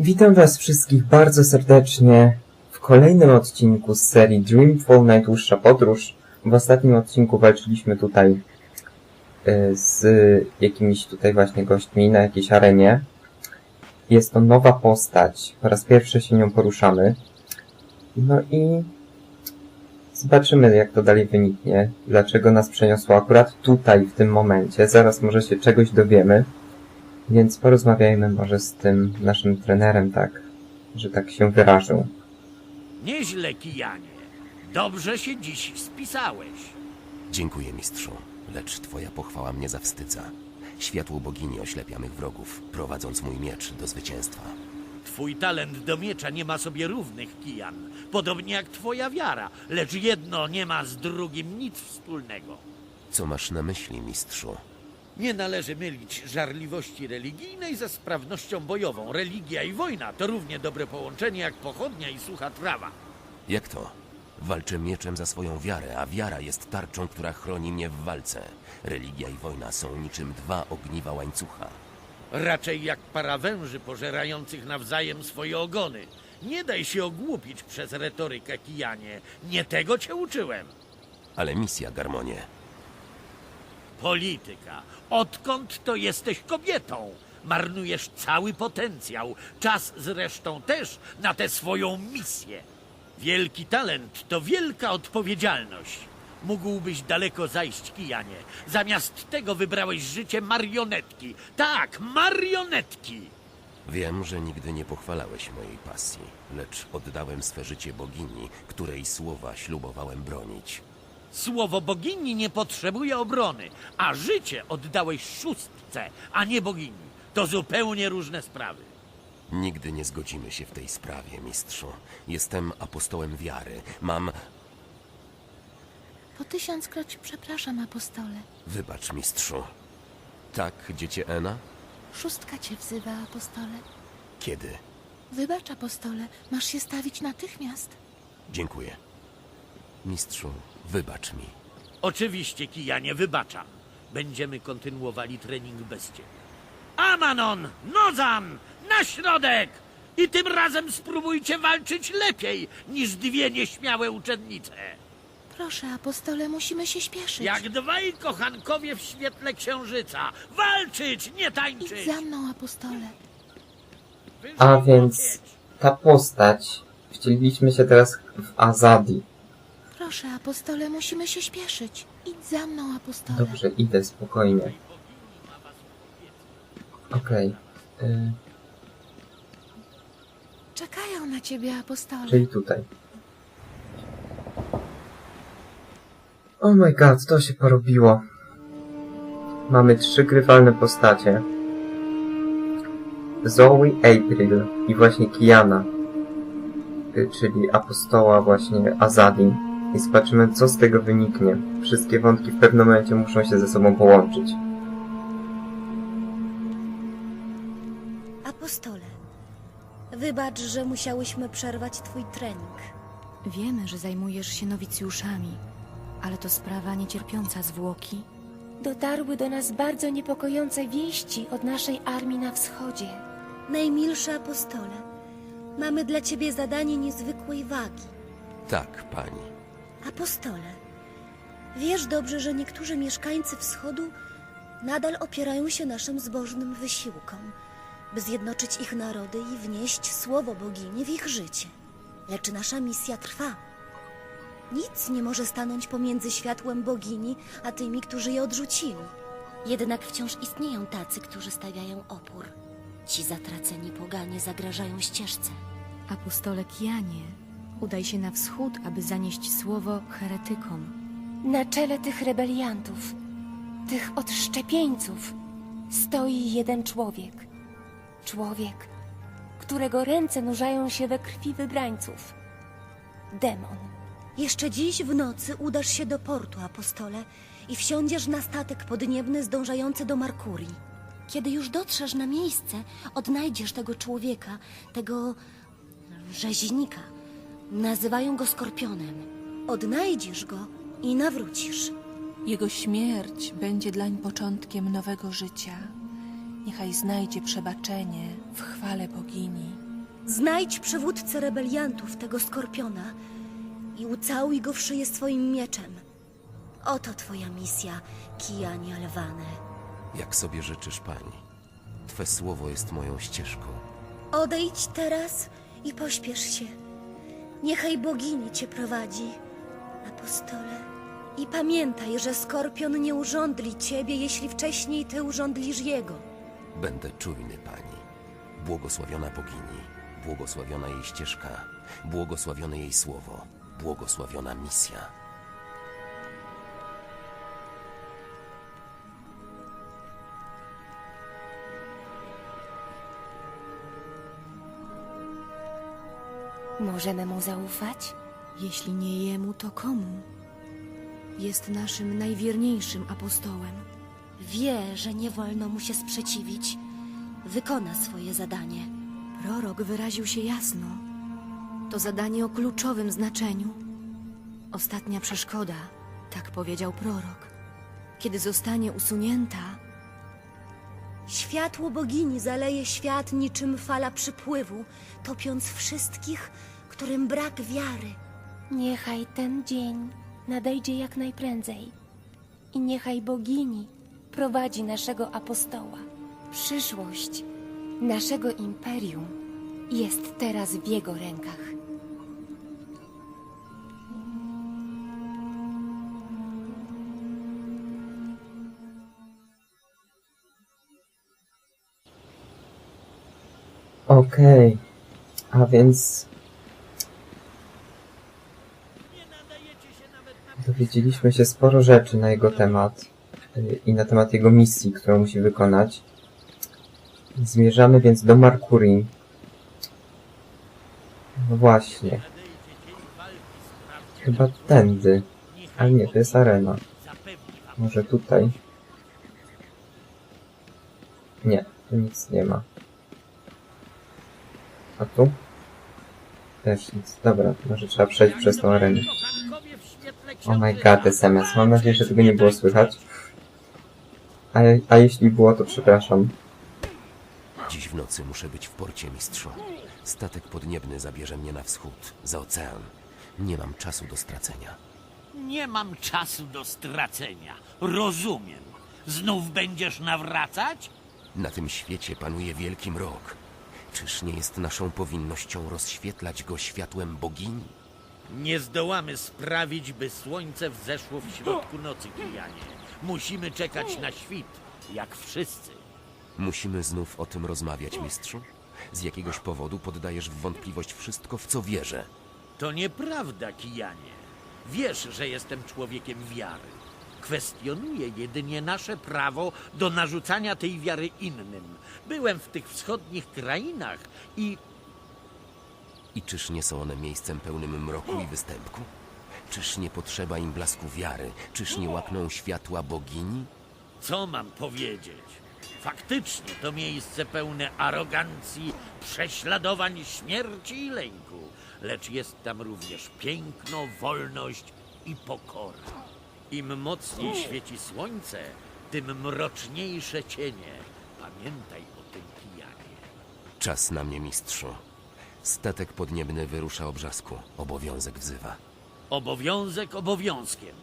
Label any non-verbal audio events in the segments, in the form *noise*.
Witam Was wszystkich bardzo serdecznie w kolejnym odcinku z serii Dreamfall Najdłuższa Podróż. W ostatnim odcinku walczyliśmy tutaj y, z jakimiś tutaj właśnie gośćmi na jakiejś arenie. Jest to nowa postać. Po raz pierwszy się nią poruszamy. No i zobaczymy jak to dalej wyniknie. Dlaczego nas przeniosło akurat tutaj w tym momencie. Zaraz może się czegoś dowiemy. Więc porozmawiajmy może z tym naszym trenerem, tak, że tak się wyrażę. Nieźle, Kijanie. Dobrze się dziś spisałeś. Dziękuję, mistrzu, lecz twoja pochwała mnie zawstydza. Światło bogini oślepia mych wrogów, prowadząc mój miecz do zwycięstwa. Twój talent do miecza nie ma sobie równych, Kijan. Podobnie jak twoja wiara, lecz jedno nie ma z drugim nic wspólnego. Co masz na myśli, mistrzu? Nie należy mylić żarliwości religijnej ze sprawnością bojową. Religia i wojna to równie dobre połączenie jak pochodnia i sucha trawa. Jak to? Walczę mieczem za swoją wiarę, a wiara jest tarczą, która chroni mnie w walce. Religia i wojna są niczym dwa ogniwa łańcucha. Raczej jak para węży pożerających nawzajem swoje ogony. Nie daj się ogłupić przez retorykę, Kijanie. Nie tego cię uczyłem. Ale misja, Garmonie. Polityka. Odkąd to jesteś kobietą? Marnujesz cały potencjał, czas zresztą też na tę swoją misję. Wielki talent to wielka odpowiedzialność. Mógłbyś daleko zajść, Kijanie. Zamiast tego wybrałeś życie marionetki. Tak, marionetki! Wiem, że nigdy nie pochwalałeś mojej pasji, lecz oddałem swe życie bogini, której słowa ślubowałem bronić. Słowo bogini nie potrzebuje obrony, a życie oddałeś szóstce, a nie bogini. To zupełnie różne sprawy. Nigdy nie zgodzimy się w tej sprawie, mistrzu. Jestem apostołem wiary. Mam... Po tysiąckroć przepraszam, apostole. Wybacz, mistrzu. Tak, dziecię Ena? Szóstka cię wzywa, apostole. Kiedy? Wybacz, apostole, masz się stawić natychmiast. Dziękuję. Mistrzu, wybacz mi. Oczywiście, Kijanie, wybaczam. Będziemy kontynuowali trening bez ciebie. Amanon! Nozan! Na środek! I tym razem spróbujcie walczyć lepiej niż dwie nieśmiałe uczennice. Proszę, apostole, musimy się śpieszyć. Jak dwaj kochankowie w świetle księżyca. Walczyć, nie tańczyć! Idź za mną, apostole. A więc ta postać, wcieliliśmy się teraz w Azadi. Proszę, apostole, musimy się śpieszyć. Idź za mną, apostole. Dobrze, idę spokojnie. Okej, y, Czekają na ciebie, apostole. czyli tutaj. Oh my god, to się porobiło. Mamy trzy grywalne postacie. Zoe, April i właśnie Kiana, y, czyli apostoła właśnie Azadi. I zobaczymy, co z tego wyniknie. Wszystkie wątki w pewnym momencie muszą się ze sobą połączyć. Apostole, wybacz, że musiałyśmy przerwać twój trening. Wiemy, że zajmujesz się nowicjuszami, ale to sprawa niecierpiąca zwłoki. Dotarły do nas bardzo niepokojące wieści od naszej armii na wschodzie. Najmilszy apostole, mamy dla ciebie zadanie niezwykłej wagi. Tak, pani. Apostole, wiesz dobrze, że niektórzy mieszkańcy wschodu nadal opierają się naszym zbożnym wysiłkom, by zjednoczyć ich narody i wnieść słowo bogini w ich życie. Lecz nasza misja trwa. Nic nie może stanąć pomiędzy światłem bogini, a tymi, którzy je odrzucili. Jednak wciąż istnieją tacy, którzy stawiają opór. Ci zatraceni poganie zagrażają ścieżce. Apostole Kianie, udaj się na wschód, aby zanieść słowo heretykom. Na czele tych rebeliantów, tych odszczepieńców, stoi jeden człowiek. Człowiek, którego ręce nurzają się we krwi wybrańców. Demon. Jeszcze dziś w nocy udasz się do portu, apostole, i wsiądziesz na statek podniebny zdążający do Markurii. Kiedy już dotrzesz na miejsce, odnajdziesz tego człowieka, tego rzeźnika. Nazywają go Skorpionem. Odnajdziesz go i nawrócisz. Jego śmierć będzie dlań początkiem nowego życia. Niechaj znajdzie przebaczenie w chwale bogini. Znajdź przywódcę rebeliantów, tego skorpiona, i ucałuj go w szyję swoim mieczem. Oto twoja misja, Kijanie Alwane. Jak sobie życzysz, pani. Twe słowo jest moją ścieżką. Odejdź teraz i pośpiesz się. Niechaj bogini cię prowadzi, apostole. I pamiętaj, że skorpion nie urządli ciebie, jeśli wcześniej ty urządlisz jego. Będę czujny, pani. Błogosławiona bogini, błogosławiona jej ścieżka, błogosławione jej słowo, błogosławiona misja. Możemy mu zaufać? Jeśli nie jemu, to komu? Jest naszym najwierniejszym apostołem. Wie, że nie wolno mu się sprzeciwić. Wykona swoje zadanie. Prorok wyraził się jasno. To zadanie o kluczowym znaczeniu. Ostatnia przeszkoda, tak powiedział prorok. Kiedy zostanie usunięta, Światło bogini zaleje świat niczym fala przypływu, topiąc wszystkich, którym brak wiary. Niechaj ten dzień nadejdzie jak najprędzej. I niechaj bogini prowadzi naszego apostoła. Przyszłość naszego imperium jest teraz w jego rękach. Okej. A więc dowiedzieliśmy się sporo rzeczy na jego temat y, i na temat jego misji, którą musi wykonać. Zmierzamy więc do Markurii. No właśnie. Chyba tędy. Ale nie, to jest arena. Może tutaj? Nie, tu nic nie ma. A tu? Też nic. Dobra, może trzeba przejść przez tą arenę. Oh my god, SMS. Mam nadzieję, że tego nie było słychać. A, a jeśli było, to przepraszam. Dziś w nocy muszę być w porcie, mistrzu. Statek podniebny zabierze mnie na wschód, za ocean. Nie mam czasu do stracenia. Nie mam czasu do stracenia. Rozumiem. Znów będziesz nawracać? Na tym świecie panuje wielki mrok. Czyż nie jest naszą powinnością rozświetlać go światłem bogini? Nie zdołamy sprawić, by słońce wzeszło w środku nocy, Kijanie. Musimy czekać na świt, jak wszyscy. Musimy znów o tym rozmawiać, mistrzu? Z jakiegoś powodu poddajesz w wątpliwość wszystko, w co wierzę. To nieprawda, Kijanie. Wiesz, że jestem człowiekiem wiary. Kwestionuję jedynie nasze prawo do narzucania tej wiary innym. Byłem w tych wschodnich krainach i I czyż nie są one miejscem pełnym mroku i występku? Czyż nie potrzeba im blasku wiary? Czyż nie łakną światła bogini? co mam powiedzieć? Faktycznie to miejsce pełne arogancji, prześladowań, śmierci i lęku. Lecz jest tam również piękno, wolność i pokora. Im mocniej świeci słońce, tym mroczniejsze cienie. Pamiętaj o tym, kijanie. Czas na mnie, mistrzu. Statek podniebny wyrusza obrzasku. Obowiązek wzywa. Obowiązek obowiązkiem.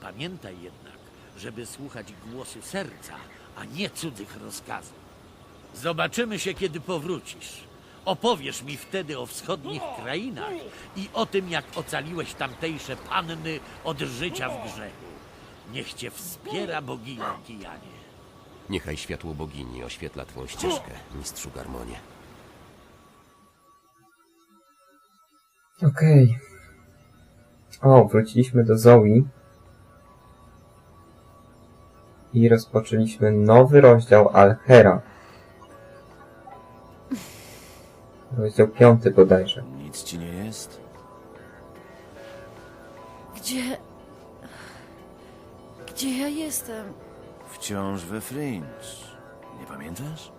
Pamiętaj jednak, żeby słuchać głosu serca, a nie cudzych rozkazów. Zobaczymy się, kiedy powrócisz. Opowiesz mi wtedy o wschodnich krainach i o tym, jak ocaliłeś tamtejsze panny od życia w grzechu. Niech cię wspiera bogini Kijanie. Niechaj światło bogini oświetla twą ścieżkę, mistrzu Garmonie. Okej. O, wróciliśmy do Zoe. I rozpoczęliśmy nowy rozdział Alhera. Rozdział piąty bodajże. Nic ci nie jest? Gdzie. Gdzie ja jestem? Wciąż we Fringe. Nie pamiętasz?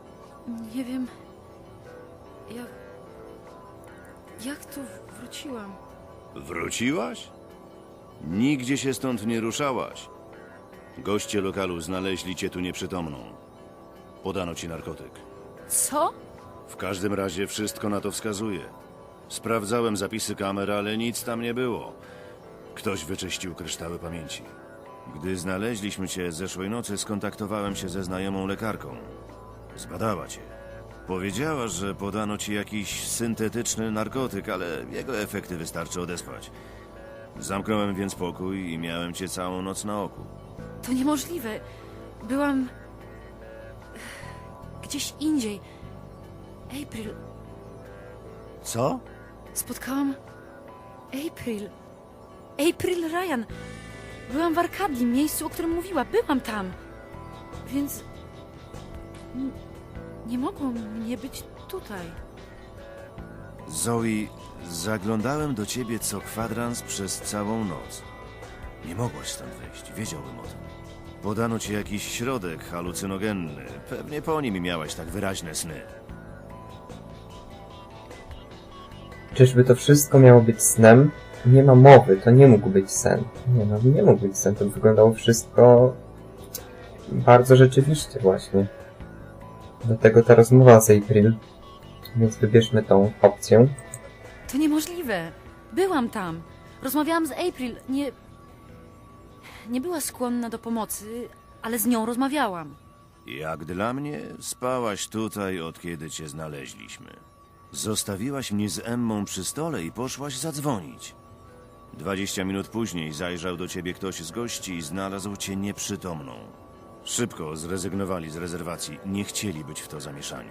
Nie wiem. Jak. Jak tu wróciłam? Wróciłaś? Nigdzie się stąd nie ruszałaś. Goście lokalu znaleźli cię tu nieprzytomną. Podano ci narkotyk. Co? W każdym razie wszystko na to wskazuje. Sprawdzałem zapisy kamer, ale nic tam nie było. Ktoś wyczyścił kryształy pamięci. Gdy znaleźliśmy cię zeszłej nocy, skontaktowałem się ze znajomą lekarką. Zbadała cię. Powiedziała, że podano ci jakiś syntetyczny narkotyk, ale jego efekty wystarczy odesłać. Zamknąłem więc pokój i miałem cię całą noc na oku. To niemożliwe. Byłam. gdzieś indziej. April, Co? spotkałam. April. April Ryan. Byłam w Arkadii, miejscu, o którym mówiła. Byłam tam. Więc. n- Nie mogło mnie być tutaj. Zoe, zaglądałem do ciebie co kwadrans przez całą noc. Nie mogłaś stąd wyjść, wiedziałbym o tym. Podano ci jakiś środek halucynogenny. Pewnie po nim miałaś tak wyraźne sny. Czyżby to wszystko miało być snem? Nie ma mowy, to nie mógł być sen. Nie no, nie mógł być sen, to wyglądało wszystko bardzo rzeczywiście właśnie. Dlatego ta rozmowa z April, więc wybierzmy tą opcję. To niemożliwe. Byłam tam. Rozmawiałam z April. Nie. Nie była skłonna do pomocy, ale z nią rozmawiałam. Jak dla mnie, spałaś tutaj od kiedy cię znaleźliśmy. Zostawiłaś mnie z Emmą przy stole i poszłaś zadzwonić. Dwadzieścia minut później zajrzał do ciebie ktoś z gości i znalazł cię nieprzytomną. Szybko zrezygnowali z rezerwacji, nie chcieli być w to zamieszani.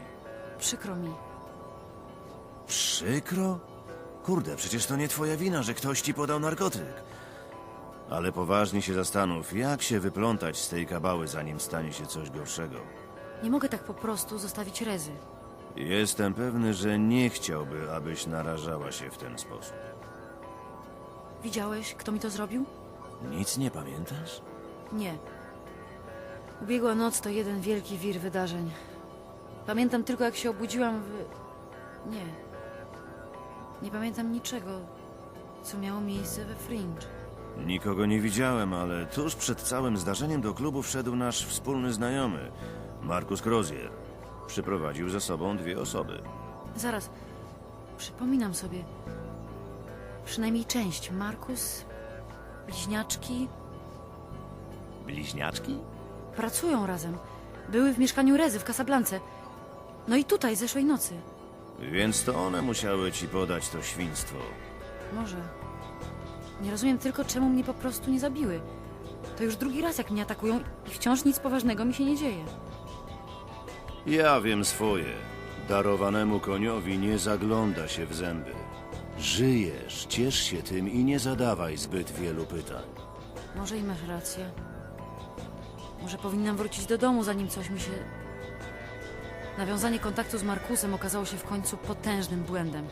Przykro mi. Przykro? Kurde, przecież to nie twoja wina, że ktoś ci podał narkotyk. Ale poważnie się zastanów, jak się wyplątać z tej kabały, zanim stanie się coś gorszego. Nie mogę tak po prostu zostawić Rezy. Jestem pewny, że nie chciałby, abyś narażała się w ten sposób. Widziałeś, kto mi to zrobił? Nic nie pamiętasz? Nie. Ubiegła noc to jeden wielki wir wydarzeń. Pamiętam tylko, jak się obudziłam w... Nie. Nie pamiętam niczego, co miało miejsce we Fringe. Nikogo nie widziałem, ale tuż przed całym zdarzeniem do klubu wszedł nasz wspólny znajomy, Markus Crozier. Przyprowadził ze sobą dwie osoby. Zaraz. Przypominam sobie. Przynajmniej część. Markus, bliźniaczki Bliźniaczki? pracują razem. Były w mieszkaniu Rezy w Casablance. No i tutaj, zeszłej nocy. Więc to one musiały ci podać to świństwo. Może. Nie rozumiem tylko, czemu mnie po prostu nie zabiły. To już drugi raz, jak mnie atakują i wciąż nic poważnego mi się nie dzieje. Ja wiem swoje. Darowanemu koniowi nie zagląda się w zęby. Żyjesz, ciesz się tym i nie zadawaj zbyt wielu pytań. Może i masz rację. Może powinnam wrócić do domu, zanim coś mi się... Nawiązanie kontaktu z Markusem okazało się w końcu potężnym błędem.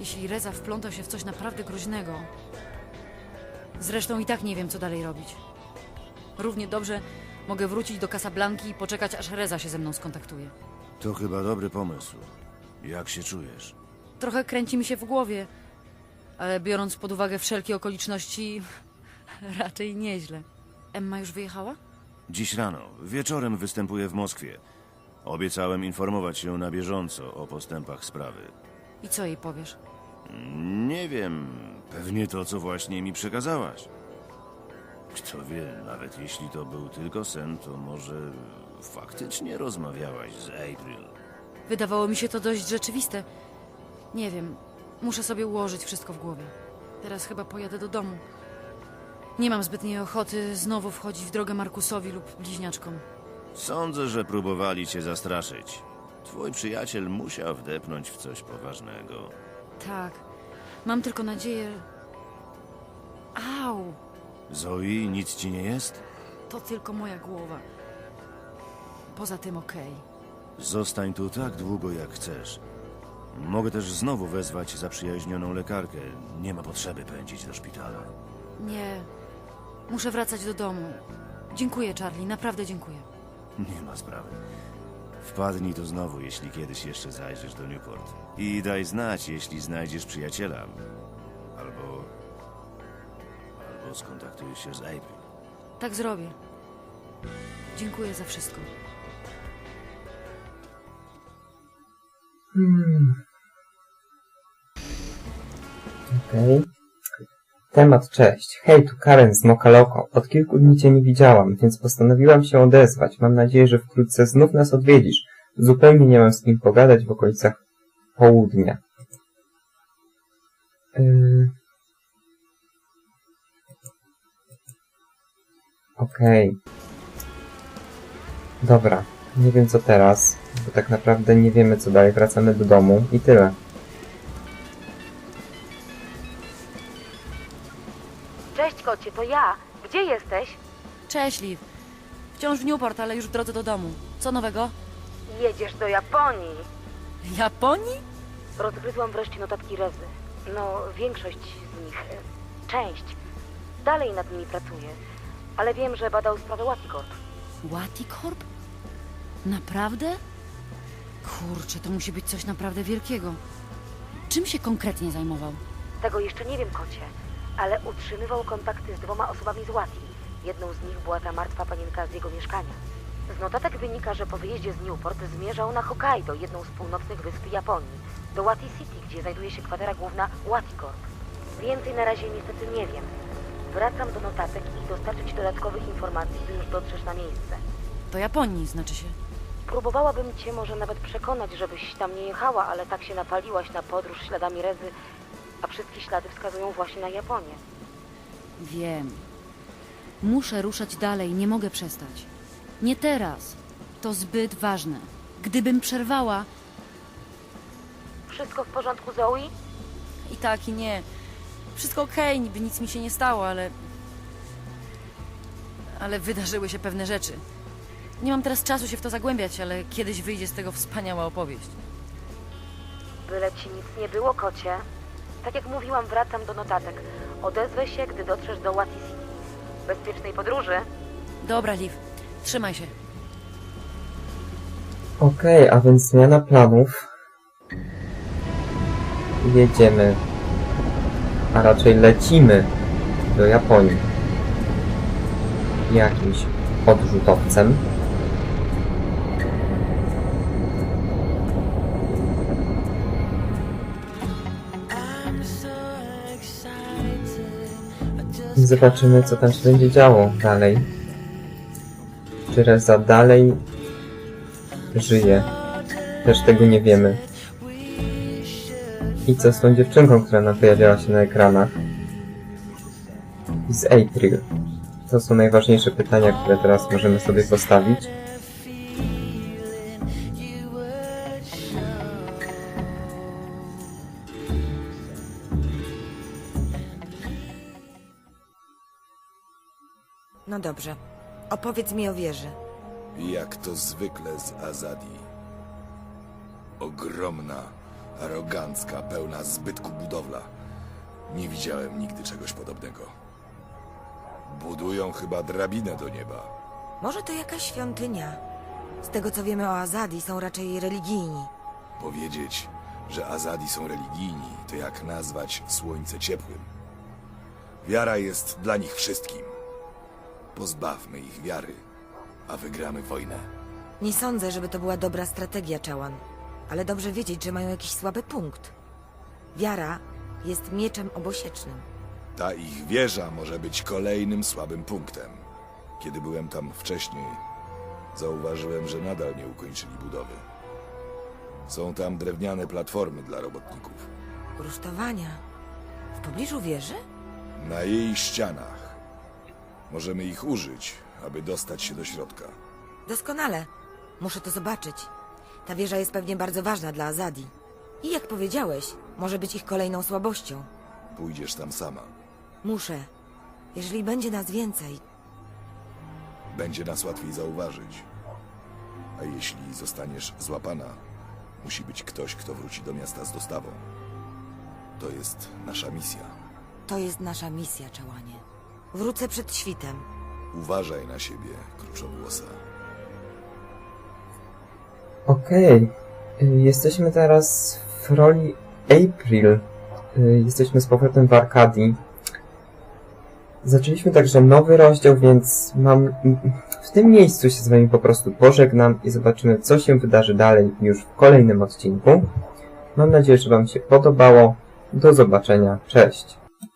Jeśli Reza wplątał się w coś naprawdę groźnego... Zresztą i tak nie wiem, co dalej robić. Równie dobrze mogę wrócić do Casablanki i poczekać, aż Reza się ze mną skontaktuje. To chyba dobry pomysł. Jak się czujesz? Trochę kręci mi się w głowie, ale biorąc pod uwagę wszelkie okoliczności, *laughs* raczej nieźle. Emma już wyjechała? Dziś rano, wieczorem występuję w Moskwie. Obiecałem informować ją na bieżąco o postępach sprawy. I co jej powiesz? Nie wiem, pewnie to, co właśnie mi przekazałaś. Kto wie, nawet jeśli to był tylko sen, to może faktycznie rozmawiałaś z April. Wydawało mi się to dość rzeczywiste. Nie wiem, muszę sobie ułożyć wszystko w głowie. Teraz chyba pojadę do domu. Nie mam zbytniej ochoty znowu wchodzić w drogę Markusowi lub bliźniaczkom. Sądzę, że próbowali cię zastraszyć. Twój przyjaciel musiał wdepnąć w coś poważnego. Tak, mam tylko nadzieję. Au! Zoe, nic ci nie jest? To tylko moja głowa. Poza tym okej. Zostań tu tak długo, jak chcesz. Mogę też znowu wezwać zaprzyjaźnioną lekarkę. Nie ma potrzeby pędzić do szpitala. Nie. Muszę wracać do domu. Dziękuję, Charlie, naprawdę dziękuję. Nie ma sprawy. Wpadnij tu znowu, jeśli kiedyś jeszcze zajrzysz do Newport. I daj znać, jeśli znajdziesz przyjaciela. Albo... Albo skontaktujesz się z April. Tak zrobię. Dziękuję za wszystko. Hmm. Okej. Temat cześć. Hej, tu Karen z Mokaloko. Od kilku dni cię nie widziałam, więc postanowiłam się odezwać. Mam nadzieję, że wkrótce znów nas odwiedzisz. Zupełnie nie mam z kim pogadać w okolicach południa. Yy... Okej. Dobra. Nie wiem co teraz, bo tak naprawdę nie wiemy co dalej. Wracamy do domu i tyle. Cześć kocie, to ja. Gdzie jesteś? Cześć, Liv. Wciąż w Newport, ale już w drodze do domu. Co nowego? Jedziesz do Japonii. Japonii? Rozgryzłam wreszcie notatki Rezy. No, większość z nich. e, Część. Dalej nad nimi pracuję. Ale wiem, że badał sprawę Łatikorp. Waticorp? Naprawdę? Kurczę, to musi być coś naprawdę wielkiego. Czym się konkretnie zajmował? Tego jeszcze nie wiem, kocie. Ale utrzymywał kontakty z dwoma osobami z Łati. Jedną z nich była ta martwa panienka z jego mieszkania. Z notatek wynika, że po wyjeździe z Newport zmierzał na Hokkaido, jedną z północnych wysp Japonii, do Wati City, gdzie znajduje się kwatera główna Waticorp. Więcej na razie niestety nie wiem. Wracam do notatek i dostarczę Ci dodatkowych informacji, gdy już dotrzesz na miejsce. Do Japonii, znaczy się. Próbowałabym Cię może nawet przekonać, żebyś tam nie jechała, ale tak się napaliłaś na podróż śladami Rezy, a wszystkie ślady wskazują właśnie na Japonię. Wiem. Muszę ruszać dalej, nie mogę przestać. Nie teraz. To zbyt ważne. Gdybym przerwała, Wszystko w porządku, Zoe? i tak, i nie. Wszystko okej, niby nic mi się nie stało, ale. Ale wydarzyły się pewne rzeczy. Nie mam teraz czasu się w to zagłębiać, ale kiedyś wyjdzie z tego wspaniała opowieść. Byle Ci nic nie było, kocie. Tak jak mówiłam, wracam do notatek. Odezwę się, gdy dotrzesz do Wati City. Bezpiecznej podróży. Dobra, Liv, trzymaj się. Okej, a więc zmiana planów. Jedziemy, a raczej lecimy do Japonii. Jakimś odrzutowcem. Zobaczymy, co tam się będzie działo dalej. Czy Reza dalej żyje. Też tego nie wiemy. I co z tą dziewczynką, która nam pojawiała się na ekranach? Z April. To są najważniejsze pytania, które teraz możemy sobie postawić. Dobrze. Opowiedz mi o wieży. Jak to zwykle z Azadi. Ogromna, arogancka, pełna zbytku budowla. Nie widziałem nigdy czegoś podobnego. Budują chyba drabinę do nieba. Może to jakaś świątynia? Z tego co wiemy o Azadi, są raczej religijni. Powiedzieć, że Azadi są religijni, to jak nazwać słońce ciepłym. Wiara jest dla nich wszystkim. Pozbawmy ich wiary, a wygramy wojnę. Nie sądzę, żeby to była dobra strategia, Czawan. Ale dobrze wiedzieć, że mają jakiś słaby punkt. Wiara jest mieczem obosiecznym. Ta ich wieża może być kolejnym słabym punktem. Kiedy byłem tam wcześniej, zauważyłem, że nadal nie ukończyli budowy. Są tam drewniane platformy dla robotników. Rusztowania. W pobliżu wieży? Na jej ścianach. Możemy ich użyć, aby dostać się do środka. Doskonale. Muszę to zobaczyć. Ta wieża jest pewnie bardzo ważna dla Azadi. I jak powiedziałeś, może być ich kolejną słabością. Pójdziesz tam sama. Muszę. Jeżeli będzie nas więcej, Będzie nas łatwiej zauważyć. A jeśli zostaniesz złapana, musi być ktoś, kto wróci do miasta z dostawą. To jest nasza misja. to jest nasza misja, Czałanie. Wrócę przed świtem. Uważaj na siebie, kruczowłosa. Okej. Y, Jesteśmy teraz w roli April. Y, Jesteśmy z powrotem w Arkadii. Zaczęliśmy także nowy rozdział, więc mam... m- w tym miejscu się z wami po prostu pożegnam i zobaczymy, co się wydarzy dalej już w kolejnym odcinku. Mam nadzieję, że wam się podobało. Do zobaczenia. Cześć.